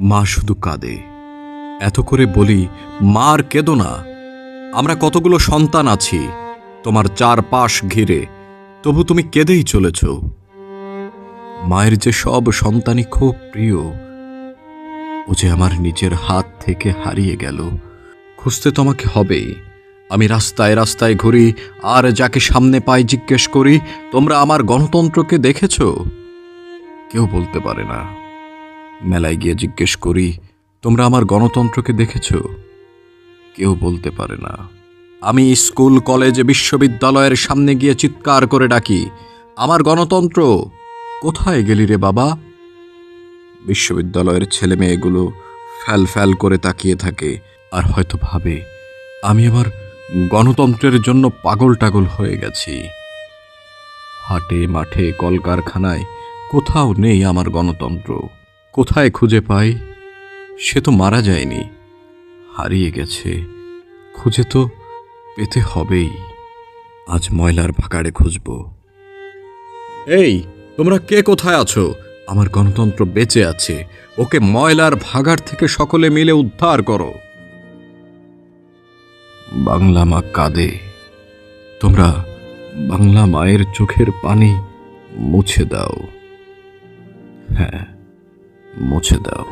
মা শুধু কাঁদে। এত করে বলি, মার কেঁদো না। আমরা কতগুলো সন্তান আছি। তোমার চার পাশ ঘিরে। তবু তুমি কেঁদেই চলেছ। মায়ের যে সব সন্তানই খুব প্রিয়। ও যে আমার নিজের হাত থেকে হারিয়ে গেল। খুঁজতে তো আমাকে হবেই। আমি রাস্তায় রাস্তায় ঘুরি, আর যাকে সামনে পাই জিজ্ঞেস করি, তোমরা আমার গণতন্ত্রকে দেখেছ? কেউ বলতে পারে না। মেলায় গিয়ে জিজ্ঞেস করি, তোমরা আমার গণতন্ত্রকে দেখেছ? কেউ বলতে পারে না। আমি স্কুল, কলেজ, বিশ্ববিদ্যালয়ের সামনে গিয়ে চিৎকার করে ডাকি, আমার গণতন্ত্র, কোথায় গেলি রে বাবা বিশ্ববিদ্যালয়ের ছেলে মেয়েগুলো ফ্যাল ফ্যাল করে তাকিয়ে থাকে আর হয়তো ভাবে, আমি আমার গণতন্ত্রের জন্য পাগল টাগল হয়ে গেছি। হাটে মাঠে কলকারখানায় কোথাও নেই আমার গণতন্ত্র। কোথায় খুঁজে পাই? সে তো মারা যায়নি। হারিয়ে গেছে। খুঁজে তো পেতে হবেই। আজ ময়লার ভাগাড়ে খুঁজব। এই, তোমরা কে কোথায় আছো? আমার গণতন্ত্র বেঁচে আছে। ওকে ময়লার ভাগাড় থেকে সকলে মিলে উদ্ধার করো। বাংলা মা কাঁদে। তোমরা বাংলা মায়ের চোখের পানি মুছে দাও। হ্যাঁ মুছে দাও